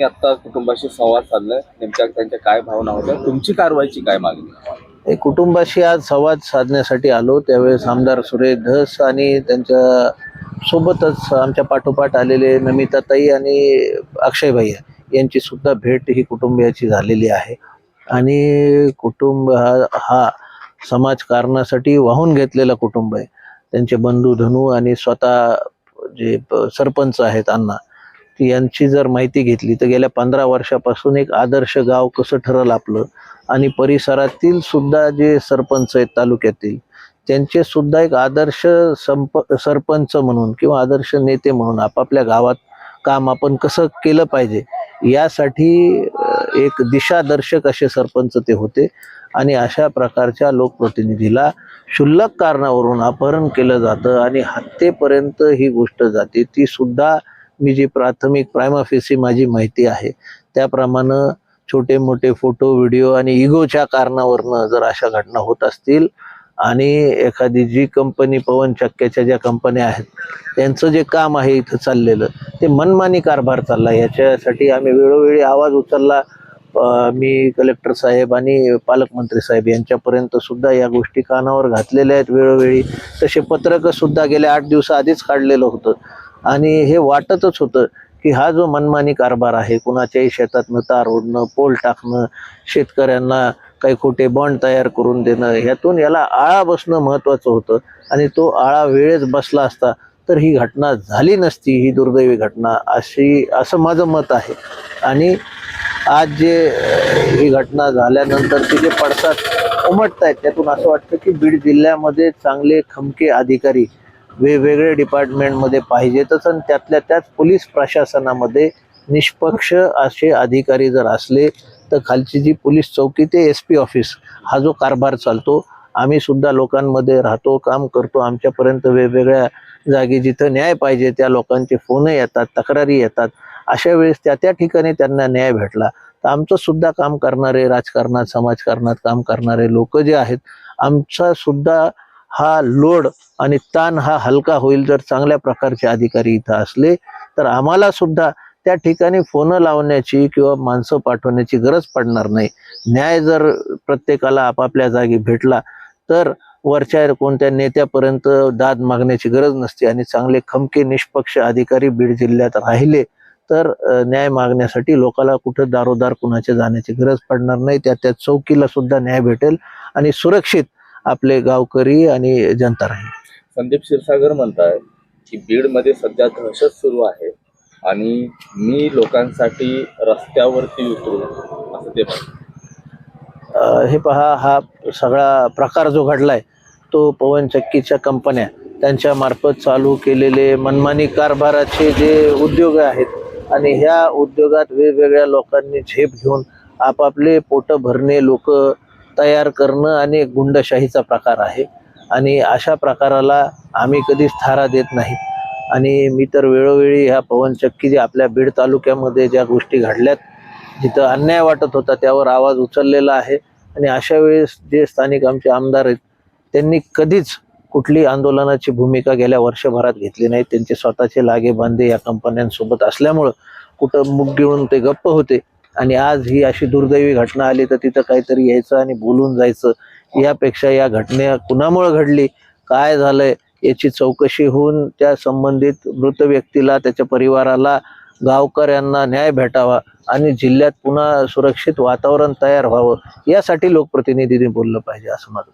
मी आता कुटुंबाशी संवाद साधलाय नेमक्या त्यांच्या काय भावना होत्या तुमची कारवाईची काय मागणी हे कुटुंबाशी आज संवाद साधण्यासाठी आलो त्यावेळेस आमदार सुरेश धस आणि त्यांच्या सोबतच आमच्या पाठोपाठ आलेले नमिताताई आणि अक्षय भैया यांची सुद्धा भेट ही कुटुंबियाची झालेली आहे. आणि कुटुंब हा हा समाजकारणासाठी वाहून घेतलेला कुटुंब आहे. त्यांचे बंधू धनू आणि स्वतः जे सरपंच आहेत अण्णा यांची जर माहिती घेतली तर गेल्या पंधरा वर्षापासून एक आदर्श गाव कसं ठरल आपलं? आणि परिसरातील सुद्धा जे सरपंच आहेत तालुक्यातील त्यांचे सुद्धा एक आदर्श संप सरपंच म्हणून किंवा आदर्श नेते म्हणून आपापल्या गावात काम आपण कसं केलं पाहिजे यासाठी एक दिशादर्शक असे सरपंच ते होते. आणि अशा प्रकारच्या लोकप्रतिनिधीला क्षुल्लक कारणावरून अपहरण केलं जातं आणि हत्येपर्यंत ही गोष्ट जाते ती सुद्धा मी जी प्राथमिक प्रायमाफेसी माझी माहिती आहे त्याप्रमाणे छोटे मोठे फोटो व्हिडिओ आणि इगोच्या कारणावरनं जर अशा घटना होत असतील आणि एखादी जी कंपनी पवन चक्क्याच्या ज्या कंपन्या आहेत त्यांचं जे काम आहे इथं चाललेलं ते मनमानी कारभार चालला. याच्यासाठी आम्ही वेळोवेळी आवाज उचलला. मी कलेक्टर साहेब आणि पालकमंत्री साहेब यांच्यापर्यंत सुद्धा या गोष्टी कानावर घातलेल्या आहेत वेळोवेळी. तसे पत्रकं सुद्धा गेल्या आठ दिवसाआधीच काढलेलं होतं. आणि हे वाटतच होतं की हा जो मनमानी कारभार आहे कुणाच्याही शेतातनं तार ओढणं पोल टाकणं शेतकऱ्यांना काही खोटे बॉन्ड तयार करून देणं ह्यातून याला आळा बसणं महत्त्वाचं होतं. आणि तो आळा वेळेत बसला असता तर ही घटना झाली नसती ही दुर्दैवी घटना अशी असं माझं मत आहे. आणि आज जे ही घटना झाल्यानंतर ती जे पडसाद उमटत आहेत त्यातून असं वाटतं की बीड जिल्ह्यामध्ये चांगले खमके अधिकारी वेगवेगळे डिपार्टमेंटमध्ये पाहिजेतच आणि त्यातल्या त्यात पोलीस प्रशासनामध्ये निष्पक्ष असे अधिकारी जर असले तर खालची जी पोलीस चौकी ते एस पी ऑफिस हा जो कारभार चालतो आम्ही सुद्धा लोकांमध्ये राहतो काम करतो आमच्यापर्यंत वेगवेगळ्या जागी जिथं न्याय पाहिजे त्या लोकांचे फोन येतात तक्रारी येतात. अशा वेळेस त्या त्या ठिकाणी त्यांना न्याय भेटला. तर आमचं सुद्धा काम करणारे राजकारणात समाजकारणात काम करणारे लोक जे आहेत आमचा सुद्धा हा लोड आणि ताण हा हलका होईल जर चांगल्या प्रकारचे अधिकारी इथं असले तर आम्हाला सुद्धा त्या ठिकाणी फोन लावण्याची किंवा माणसं पाठवण्याची गरज पडणार नाही. न्याय जर प्रत्येकाला आपापल्या जागी भेटला तर वरच्या कोणत्या नेत्यापर्यंत दाद मागण्याची गरज नसते आणि चांगले खमके निष्पक्ष अधिकारी बीड जिल्ह्यात राहिले तर न्याय मागण्यासाठी लोकाला कुठं दारोदार कुणाच्या जाण्याची गरज पडणार नाही. त्या त्या चौकीला सुद्धा न्याय भेटेल आणि सुरक्षित आपले गावकरी आणि जनता राहील. संदीप क्षीरसागर म्हणताय की बीडमध्ये सध्या दहशत सुरू आहे आणि मी लोकांसाठी रस्त्यावरती उतरू असं ते म्हणतात. हे पहा हा सगळा प्रकार जो घडलाय तो पवन चक्कीच्या कंपन्या त्यांच्या मार्फत चालू केलेले मनमानी कारभाराचे जे उद्योग आहेत आणि ह्या उद्योगात वेगवेगळ्या लोकांनी झेप घेऊन आपापले पोटं भरणे लोक तयार करणं आणि एक गुंडशाहीचा प्रकार आहे. आणि अशा प्रकाराला आम्ही कधीच थारा देत नाही. आणि मी तर वेळोवेळी ह्या पवन चक्की जे आपल्या बीड तालुक्यामध्ये ज्या गोष्टी घडल्यात जिथं अन्याय वाटत होता त्यावर आवाज उचललेला आहे. आणि अशा वेळेस जे स्थानिक आमचे आमदार आहेत त्यांनी कधीच कुठली आंदोलनाची भूमिका गेल्या वर्षभरात घेतली नाही. त्यांचे स्वतःचे लागे बांधे या कंपन्यांसोबत असल्यामुळं कुठं मुग घेऊन ते गप्प होते. आणि आज ही अशी दुर्दैवी घटना आली तर तिथं काहीतरी यायचं आणि बोलून जायचं. यापेक्षा या घटना कुणामुळे घडली? काय झालंय? याची चौकशी होऊन त्या संबंधित मृत व्यक्तीला त्याच्या परिवाराला गावकऱ्यांना न्याय भेटावा आणि जिल्ह्यात पुन्हा सुरक्षित वातावरण तयार व्हावं. यासाठी लोकप्रतिनिधींनी बोललं पाहिजे असं माझं